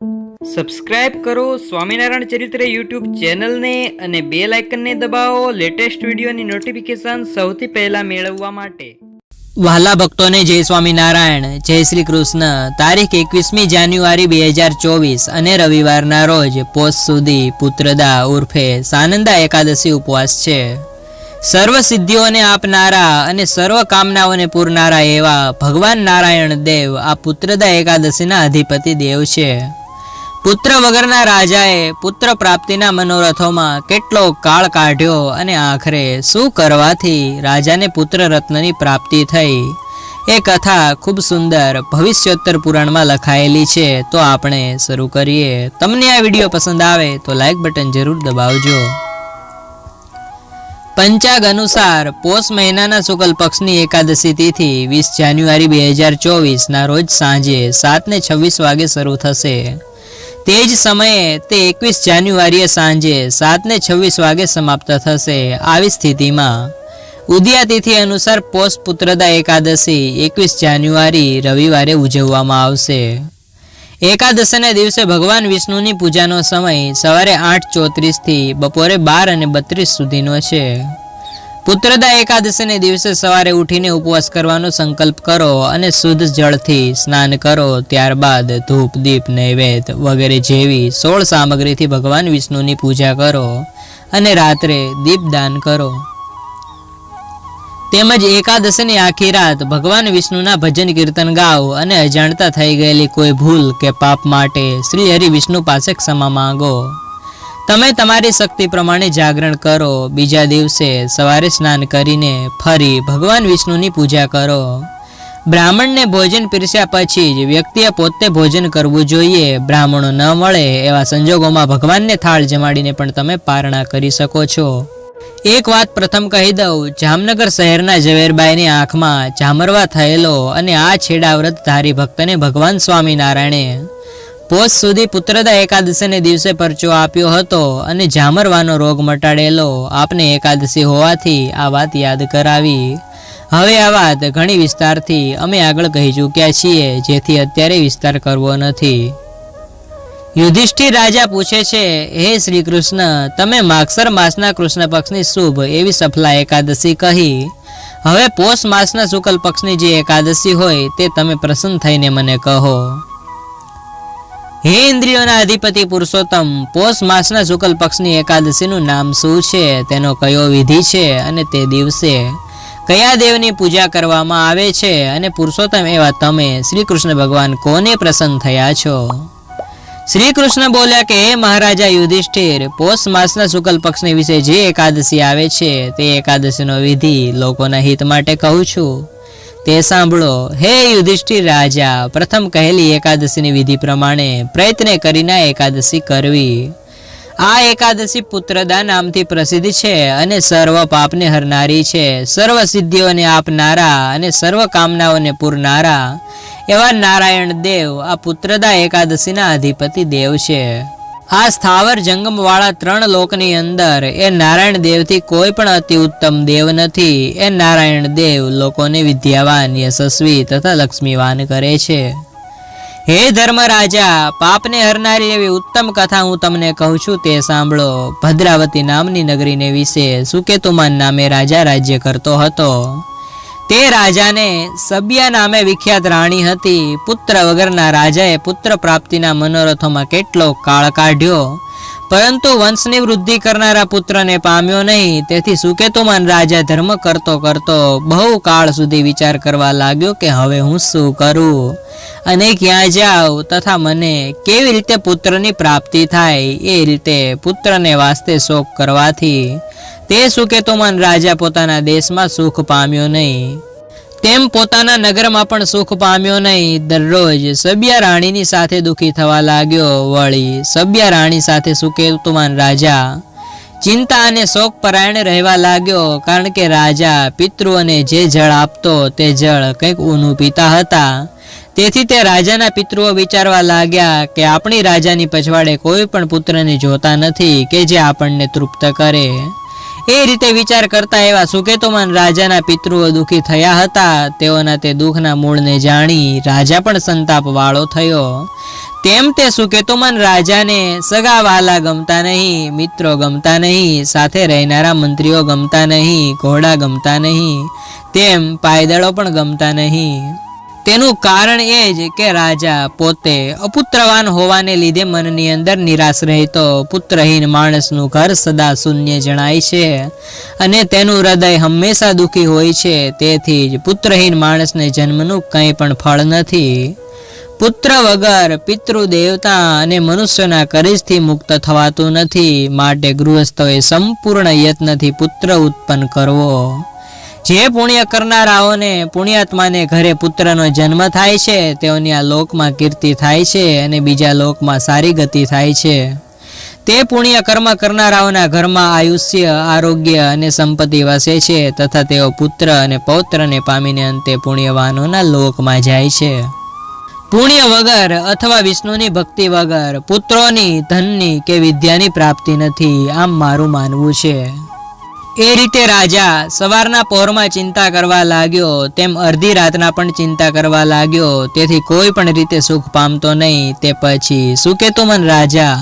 Subscribe કરો, સ્વામિનારાયણ ચરિત્ર YouTube ચેનલને અને બે લાઇકનને દબાવો લેટેસ્ટ વિડીયોની નોટિફિકેશન સૌથી પહેલા મેળવવા માટે. વહાલા ભક્તોને જય સ્વામિનારાયણ, જય શ્રી કૃષ્ણ. તારીખ એકવીસમી જાન્યુઆરી બે હજાર ચોવીસ અને રવિવારના રોજ પોષ સુધી પુત્રદા ઉર્ફે સાનંદા એકાદશી ઉપવાસ છે. સર્વ સિદ્ધિઓને આપનારા અને સર્વ કામનાઓને પૂરનારા એવા ભગવાન નારાયણ દેવ આ પુત્રદા એકાદશીના અધિપતિ દેવ છે. પુત્ર વગરના રાજાએ પુત્ર પ્રાપ્તિના મનોરથોમાં કેટલો કાળ કાઢ્યો અને આખરે શું કરવાથી રાજાને પુત્ર રત્નની પ્રાપ્તિ થઈ? એ કથા ખૂબ સુંદર ભવિષ્યોત્તર પુરાણમાં લખાયેલી છે. તો આપણે શરૂ કરીએ. તમને આ વીડિયો પસંદ આવે તો લાઈક બટન જરૂર દબાવજો. પંચાગ અનુસાર પોષ મહિનાના શુક્લ પક્ષની એકાદશી તિથિ વીસ જાન્યુઆરી બે હજાર ચોવીસના રોજ સાંજે સાત ને છવ્વીસ વાગે શરૂ થશે. તે જ સમયે તે એકવીસ જાન્યુઆરીએ સાંજે સાતને છવ્વીસ વાગે સમાપ્ત થશે આવી સ્થિતિમાં. ઉદયાતિથિ અનુસાર પોષ પુત્રદા એકાદશી એકવીસ જાન્યુઆરી રવિવારે ઉજવવામાં આવશે. એકાદશીના દિવસે ભગવાન વિષ્ણુની પૂજાનો સમય સવારે આઠ ચોત્રીસથી બપોરે બાર અને બત્રીસ સુધીનો છે. પુત્રદા એકાદશીને દિવસે સવારે ઉઠીને ઉપવાસ કરવાનો સંકલ્પ કરો અને શુદ્ધ જળથી સ્નાન કરો. ત્યારબાદ ધૂપ, દીપ, નૈવેદ્ય વગેરે જેવી સોળ સામગ્રીથી ભગવાન વિષ્ણુની પૂજા કરો અને રાત્રે દીપદાન કરો. તેમજ એકાદશીની આખી રાત ભગવાન વિષ્ણુના ભજન કીર્તન ગાઓ અને અજાણતા થઈ ગયેલી કોઈ ભૂલ કે પાપ માટે શ્રી હરિ વિષ્ણુ પાસે ક્ષમા માંગો. તમે તમારી શક્તિ પ્રમાણે જાગરણ કરો. બીજા દિવસે સવારે સ્નાન કરીને ફરી ભગવાન વિષ્ણુની પૂજા કરો. બ્રાહ્મણને ભોજન પીરસ્યા પછી જ વ્યક્તિએ પોતે ભોજન કરવું જોઈએ. બ્રાહ્મણો ન મળે એવા સંજોગોમાં ભગવાનને થાળ જમાડીને પણ તમે પારણા કરી શકો છો. એક વાત પ્રથમ કહી દઉં. જામનગર શહેરના ઝવેરબાઈની આંખમાં જામરવા થયેલો અને આ છેડા વ્રતધારી ભક્તને ભગવાન સ્વામિનારાયણે પોષ સુધી પુત્રદા એકાદશીને દિવસે પરચો આપ્યો હતો અને જામરવાનો રોગ મટાડેલો આપને એકાદશી હોવાથી આ વાત યાદ કરાવી. હવે આ વાત ઘણી વિસ્તારથી અમે આગળ કહી ચૂક્યા છીએ, જેથી અત્યારે વિસ્તાર કરવો નથી. યુધિષ્ઠિર રાજા પૂછે છે, હે શ્રી કૃષ્ણ તમે માગસર માસના કૃષ્ણ પક્ષની શુભ એવી સફલા એકાદશી કહી? હવે પોષ માસના શુક્લ પક્ષની જે એકાદશી હોય તે તમે પ્રસન્ન થઈને મને કહો. હે ઇન્દ્રિયોના અધિપતિ પુરુષોત્તમ પોષ માસના શુક્લ પક્ષની એકાદશીનું નામ શું છે? તેનો કયો વિધિ છે અને તે દિવસે કયા દેવની પૂજા કરવામાં આવે છે? અને પુરુષોત્તમ એવા તમે શ્રી કૃષ્ણ ભગવાન કોને પ્રસન્ન થયા છો? શ્રી કૃષ્ણ બોલ્યા કે, હે મહારાજા યુધિષ્ઠિર, પોષ માસના શુક્લ પક્ષની વિશે જે એકાદશી આવે છે, તે એકાદશીનો વિધિ લોકોના હિત માટે કહું છું. તે સાંભળો. હે યુધિષ્ઠિર રાજા, પ્રથમ કહેલી એકાદશીની વિધિ પ્રમાણે પ્રયત્ન કરીને એકાદશી કરવી. આ એકાદશી પુત્રદા નામથી પ્રસિદ્ધ છે અને સર્વ પાપને હરનારી છે. સર્વ સિદ્ધિઓને આપનારા અને સર્વ કામનાઓને પૂરનારા. એવા નારાયણ દેવ, આ પુત્રદા એકાદશીના અધિપતિ દેવ છે. આ સ્થાવર જંગમ વાળા ત્રણ લોકની અંદર એ નારાયણ દેવથી કોઈ પણ અતિ ઉત્તમ દેવ નથી. એ નારાયણ દેવ લોકોને વિદ્યાવાન, યશસ્વી તથા લક્ષ્મીવાન કરે છે. હે ધર્મ રાજા પાપને હરનારી એવી ઉત્તમ કથા હું તમને કહું છું, તે સાંભળો. ભદ્રાવતી નામની નગરીને વિશે સુકેતુમાન નામે રાજા રાજ્ય કરતો હતો. તે રાજાને સબિયા નામે વિખ્યાત રાણી હતી. પુત્ર વગરના રાજાએ પુત્ર પ્રાપ્તિના મનોરથોમાં કેટલો કાળ કાઢ્યો. પરંતુ વંશની વૃદ્ધિ કરનારા પુત્રને પામ્યો નહીં. તેથી સુકેતુમાન રાજા ધર્મ કરતો કરતો બહુ કાળ સુધી વિચાર કરવા લાગ્યો કે હવે હું શું કરું? અને ક્યાં જાઉં? તથા મને કેવી રીતે પુત્રની પ્રાપ્તિ થાય? એ રીતે પુત્રને વાસ્તે શોક કરવાથી તે સુકેતુમાન રાજા પોતાના દેશમાં સુખ પામ્યો નહીં. તેમ પોતાના નગરમાં પણ સુખ પામ્યો નહીં. દરરોજ સબિયા રાણીની સાથે દુઃખી થવા લાગ્યો. વળી સબિયા રાણી સાથે સુકેતુમાન રાજા ચિંતા અને શોક પરાયણ રહેવા લાગ્યો. કારણ કે રાજા પિતૃઓને જે જળ આપતો તે જળ કંઈક ઊનું પીતા હતા. તેથી તે રાજાના પિતૃઓ વિચારવા લાગ્યા કે આપણી રાજાની પછવાડે કોઈ પણ પુત્રને જોતા નથી કે જે આપણને તૃપ્ત કરે. એ રીતે વિચાર કરતા એવા સુકેતોમાન રાજાના પિતૃઓ દુઃખી થયા હતા. તેઓના તે દુઃખના મૂળને જાણી રાજા પણ સંતાપ વાળો થયો. તેમ તે સુકેતોમાન રાજાને સગા વાલા ગમતા નહીં, મિત્રો ગમતા નહીં, સાથે રહેનારા મંત્રીઓ ગમતા નહીં, ઘોડા ગમતા નહીં, તેમ પાયદળો પણ ગમતા નહીં. તેનું કારણ એ જ કે રાજા પોતે અપુત્રવાન હોવાને લીધે મનની અંદર નિરાશ રહેતો પુત્રહીન માણસનું ઘર સદા શૂન્ય જણાય છે અને તેનું હૃદય હંમેશા દુઃખી હોય છે. તેથી જ પુત્રહીન માણસને જન્મનું કંઈ પણ ફળ નથી. પુત્ર વગર પિતૃ દેવતા અને મનુષ્યના કરીજથી મુક્ત થવાતું નથી. માટે ગૃહસ્થોએ સંપૂર્ણ યત્નથી પુત્ર ઉત્પન્ન કરવો. જે પુણ્ય કરનારાઓને પુણ્યાત્માને ઘરે પુત્રનો જન્મ થાય છે, તેઓની આ લોકમાં કીર્તિ થાય છે અને બીજા લોકમાં સારી ગતિ થાય છે. તે પુણ્ય કર્મ કરનારાઓના ઘરમાં આયુષ્ય, આરોગ્ય અને સંપત્તિ વસે છે તથા તેઓ પુત્ર અને પૌત્રને પામીને અંતે પુણ્યવાનોના લોકમાં જાય છે. પુણ્ય વગર અથવા વિષ્ણુની ભક્તિ વગર પુત્રોની, ધનની કે વિદ્યાની પ્રાપ્તિ નથી, આમ મારું માનવું છે. એ રીતે રાજા સવારના પહોરમાં ચિંતા કરવા લાગ્યો, તેમ અડધી રાતના પણ ચિંતા કરવા લાગ્યો. તેથી કોઈ પણ રીતે સુખ પામતો નહીં. તે પછી સુકેતુમન રાજા?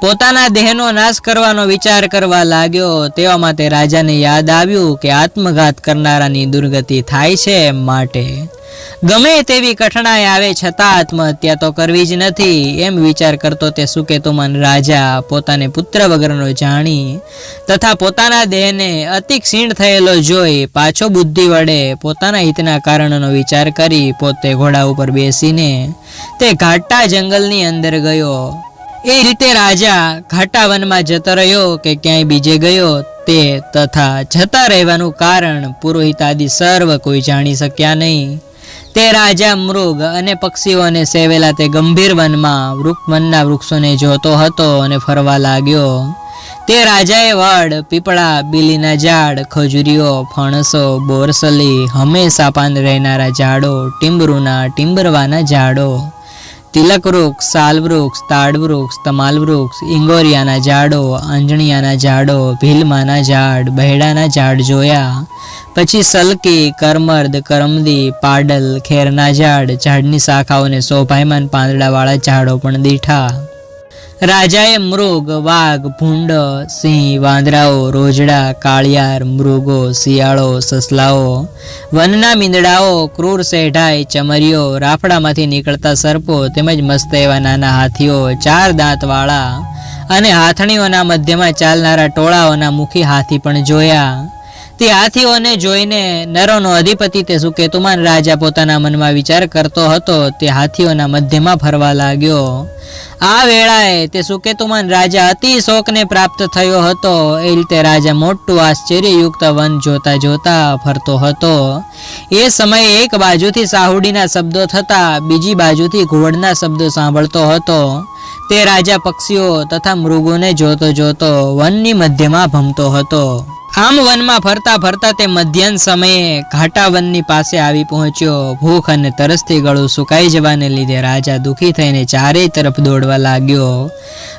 પોતાના દેહનો નાશ કરવાનો વિચાર કરવા લાગ્યો. તેવામાં તે રાજાને યાદ આવ્યું કે આત્મઘાત કરનારાની દુર્ગતિ થાય છે એમ માટે. ગમે તેવી કઠણાઈ આવે, છતાં આત્મહત્યા તો કરવી જ નથી. એમ વિચાર કરતો તે સુકેતુમાન રાજા પોતાને પુત્ર વગરનો જાણી તથા પોતાના દેહને અતિ ક્ષીણ થયેલો જોઈ પાછો બુદ્ધિ વડે પોતાના હિતના કારણનો વિચાર કરી પોતે ઘોડા ઉપર બેસીને તે ઘાટા જંગલની અંદર ગયો. એ રીતે રાજા ઘાટા વનમાં જતો રહ્યો કે ક્યાંય બીજે ગયો તે તથા જતા રહેવાનું કારણ પુરોહિત આદિ સર્વ કોઈ જાણી શક્યા નહીં. તે રાજા મૃગ અને પક્ષીઓને સેવેલા તે ગંભીર વનમાં વૃક્ષવનના વૃક્ષોને જોતો હતો અને ફરવા લાગ્યો. તે રાજાએ વડ, પીપળા, બીલીના ઝાડ, ખજૂરીઓ, ફણસો, બોરસલી, હંમેશા પાન રહેનારા ઝાડો ટીમ્બરુના ટીમ્બરવાના ઝાડો તિલક વૃક્ષ, સાલ વૃક્ષ, તાડ વૃક્ષ, તમાલ વૃક્ષ, ઇંગોરિયાના ઝાડો અંજણિયાના ઝાડો, ભીલમાના ઝાડ, બહેડાના ઝાડ જોયા. પછી સલકી, કરમર્દ, કરમદી, પાડલ, ખેરના ઝાડ, ઝાડની શાખાઓને શોભાયમાન પાંદડાવાળા ઝાડો પણ દીઠા. રાજાએ મૃગ, વાઘ, ભૂંડ, સિંહ, વાંદરાઓ, રોજડા, કાળિયાર, મૃગો, શિયાળો, સસલાઓ, વનના મીંદડાઓ, ક્રૂર સેઢાઈ ચમરીઓ, રાફડામાંથી નીકળતા સર્પો તેમજ મસ્ત એવા નાના હાથીઓ, ચાર દાંતવાળા અને હાથણીઓના મધ્યમાં ચાલનારા ટોળાઓના મુખી હાથી પણ જોયા. તે હાથીઓને જોઈને નરોનો અધિપતિ તે સુકેતુમાન રાજા પોતાના મનમાં વિચાર કરતો હતો, તે હાથીઓના મધ્યમાં ફરવા લાગ્યો. આ વેળાએ તે સુકેતુમાન રાજા અતિ શોકને પ્રાપ્ત થયો હતો. એ રીતે રાજા મોટું આશ્ચર્યયુક્ત વન જોતા જોતા ફરતો હતો. એ સમયે એક બાજુથી સાહુડીના શબ્દો થતા બીજી બાજુથી ઘોડના શબ્દો સાંભળતો હતો. તે રાજા પક્ષીઓ તથા મૃગોને જોતો જોતો વનની મધ્યમાં ભમતો હતો. આમ વનમાં ફરતા ફરતા તે મધ્યાહન સમયે ઘાટા વનની પાસે આવી પહોંચ્યો. ભૂખ અને તરસથી ગળું સુકાઈ જવાને લીધે રાજા દુઃખી થઈને ચારેય તરફ દોડવા લાગ્યો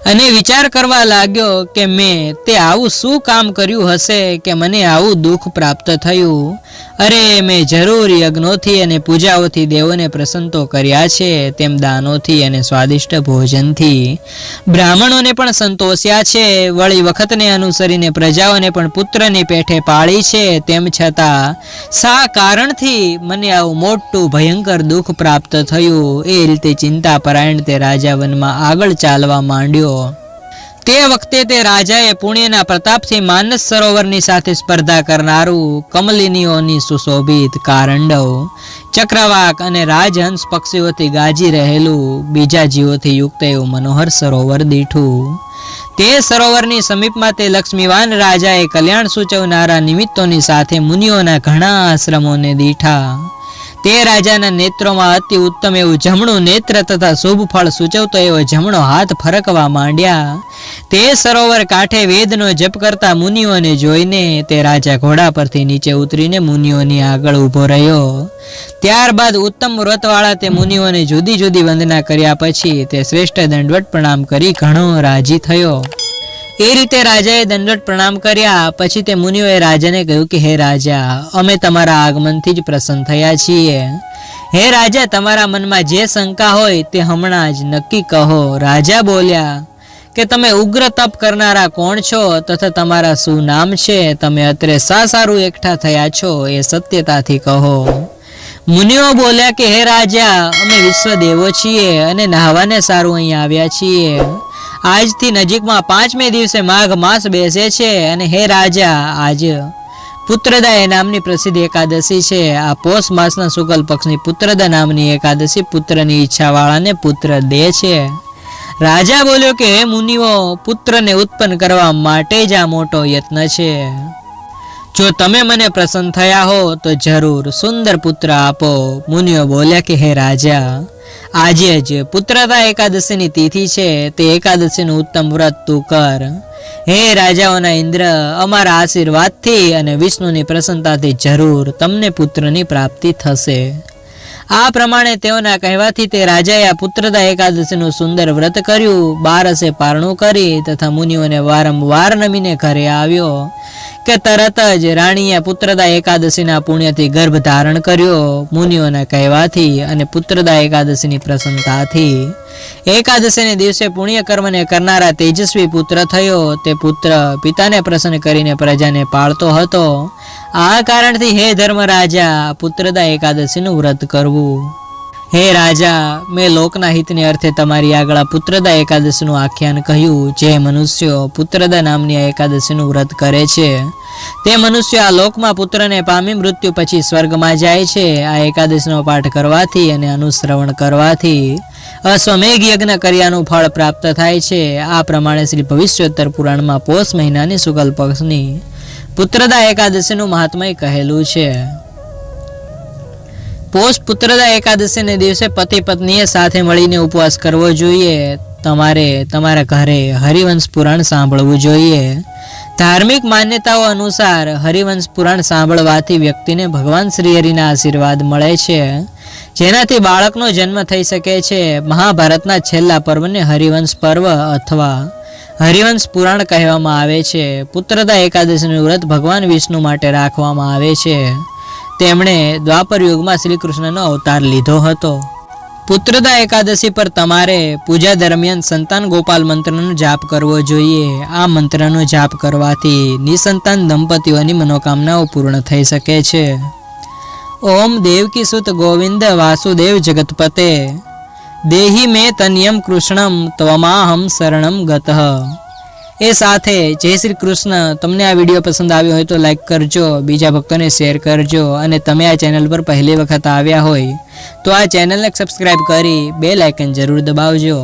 અને વિચાર કરવા લાગ્યો કે મેં તે આવું શું કામ કર્યું હશે કે મને આવું દુઃખ પ્રાપ્ત થયું? અરે, મેં જરૂર યજ્ઞોથી અને પૂજાઓથી દેવોને પ્રસન્ન કર્યા છે, તેમ દાનોથી અને સ્વાદિષ્ટ ભોજનથી. બ્રાહ્મણોને પણ સંતોષ્યા છે, વળી વખતને અનુસરીને પ્રજાઓને પણ પુત્રની પેઠે પાળી છે, તેમ છતાં સા કારણથી મને આવું મોટું ભયંકર દુઃખ પ્રાપ્ત થયું? એ રીતે ચિંતા પરાયણ તે રાજા વનમાં આગળ ચાલવા માંડ્યો. તે વખતે તે રાજાએ પુણ્યના પ્રતાપથી માનસ સરોવરની સાથે સ્પર્ધા કરનારું કમલિનીઓની સુશોભિત કારંડવ, ચક્રવાક અને રાજહંસ પક્ષીઓથી ગાજી રહેલું બીજા જીવોથી યુક્ત એવું મનોહર સરોવર દીઠું. તે સરોવરની સમીપમાં તે લક્ષ્મીવાન રાજાએ કલ્યાણ સૂચવનારા નિમિત્તોની સાથે મુનિઓના ઘણા આશ્રમોને દીઠા. તે રાજાના નેત્રોમાં અતિ ઉત્તમ એવું જમણું નેત્ર તથા શુભ ફળ સૂચવતો એવો જમણો હાથ ફરકવા માંડ્યા. તે સરોવર કાંઠે વેદનો જપ કરતા મુનિઓને જોઈને તે રાજા ઘોડા પરથી નીચે ઉતરીને મુનિઓની આગળ ઊભો રહ્યો. ત્યારબાદ ઉત્તમ વ્રતવાળા તે મુનિઓને જુદી જુદી વંદના કર્યા પછી તે શ્રેષ્ઠ દંડવટ પ્રણામ કરી ઘણો રાજી થયો. એ રીતે રાજાએ દંડવટ પ્રણામ કર્યા. પછી તે મુનિઓએ રાજાને કહ્યું કે, હે રાજા, અમે તમારા આગમનથી જ પ્રસન્ન થયા છીએ. હે રાજા, તમારા મનમાં જે શંકા હોય તે હમણાં જ નક્કી કહો. રાજા બોલ્યા, કે તમે ઉગ્ર તપ કરનારા કોણ છો તથા તમારા શું નામ છે? તમે અત્રે સા સારું એકઠા થયા છો એ સત્યતાથી કહો. મુનિઓ બોલ્યા કે, હે રાજા, અમે વિશ્વ દેવો છીએ અને નહાવાને સારું અહીં આવ્યા છીએ. આજથી નજીકમાં પાંચમે દિવસે માઘ માસ બેસે છે અને હે રાજા, આજ પુત્રદા એ નામની પ્રસિદ્ધ એકાદશી છે. આ પોષ માસના શુક્લ પક્ષની પુત્રદા નામની એકાદશી પુત્રની ઈચ્છાવાળાને પુત્ર દે છે. રાજા બોલ્યો કે, હે મુનિઓ, પુત્રને ઉત્પન્ન કરવા માટે જ આ મોટો યત્ન છે. જો તમે મને પ્રસન્ન થયા હો, તો જરૂર સુંદર પુત્ર આપો. મુનિઓ બોલ્યા કે, હે રાજા આજે જ પુત્રતા એકાદશીની તિથિ છે, તે એકાદશીનું ઉત્તમ વ્રત તું કર. હે રાજાઓના ઇન્દ્ર, અમારા આશીર્વાદથી અને વિષ્ણુની પ્રસન્નતાથી જરૂર તમને પુત્રની પ્રાપ્તિ થશે. આ પ્રમાણે તેઓના કહેવાથી તે રાજાએ આ પુત્રદા એકાદશીનું સુંદર વ્રત કર્યું. બારસે પારણું કરી તથા મુનિઓને વારંવાર નમીને ઘરે આવ્યો કે તરત જ રાણીએ પુત્રદા એકાદશીના પુણ્યથી ગર્ભ ધારણ કર્યો. મુનિઓના કહેવાથી અને પુત્રદા એકાદશીની પ્રસન્નતાથી એકાદશીને દિવસે પુણ્ય કર્મને કરનારા તેજસ્વી પુત્ર થયો. તે પુત્ર પિતાને પ્રસન્ન કરીને પ્રજાને પાળતો હતો. આ કારણથી હે ધર્મરાજા, પુત્રદા એકાદશીનું વ્રત કરવું. હે રાજા, મેં લોકના હિતને અર્થે તમારી આગળ પુત્રદા એકાદશીનું આખ્યાન કહ્યું. જે મનુષ્યો પુત્રદા નામની આ એકાદશીનું વ્રત કરે છે, તે મનુષ્ય આ લોકમાં પુત્રને પામી મૃત્યુ પછી સ્વર્ગમાં જાય છે. આ એકાદશીનો પાઠ કરવાથી અને અનુશ્રવણ કરવાથી અશ્વમેઘ યજ્ઞ કર્યાનું ફળ પ્રાપ્ત થાય છે. આ પ્રમાણે શ્રી ભવિષ્યોત્તર પુરાણમાં પોષ મહિનાની શુકલ પક્ષની પુત્રદા એકાદશીનું મહાત્મય કહેલું છે. પોષ પુત્રદા એકાદશીને દિવસે પતિ પત્નીએ સાથે મળીને ઉપવાસ કરવો જોઈએ. તમારે તમારા ઘરે હરિવંશ પુરાણ સાંભળવું જોઈએ. ધાર્મિક માન્યતાઓ અનુસાર હરિવંશ પુરાણ સાંભળવાથી વ્યક્તિને ભગવાન શ્રી હરિના આશીર્વાદ મળે છે. જેનાથી બાળકનો જન્મ થઈ શકે છે. મહાભારતના છેલ્લા પર્વને હરિવંશ પર્વ અથવા હરિવંશ પુરાણ કહેવામાં આવે છે. પુત્રદા એકાદશીનું વ્રત ભગવાન વિષ્ણુ માટે રાખવામાં આવે છે. તેમણે દ્વાપર યુગમાં શ્રી કૃષ્ણનો અવતાર લીધો હતો. પુત્રદા એકાદશી પર તમારે પૂજા દરમિયાન સંતાન ગોપાલ મંત્રનો જાપ કરવો જોઈએ. આ મંત્રનો જાપ કરવાથી નિસંતાન દંપતીઓની મનોકામનાઓ પૂર્ણ થઈ શકે છે. ઓમ દેવકી સુત ગોવિંદ વાસુદેવ જગતપતે. દેહી મે તન્યમ કૃષ્ણમ ત્વમાહમ શરણમ ગતઃ. એ સાથે જય શ્રી કૃષ્ણ. તમને આ વીડિયો પસંદ આવ્યો હોય તો લાઈક કરજો, બીજા ભક્તોને શેર કરજો અને તમે આ ચેનલ પર પહેલી વખત આવ્યા હોય તો આ ચેનલને સબસ્ક્રાઈબ કરી બે લાઇકન જરૂર દબાવજો.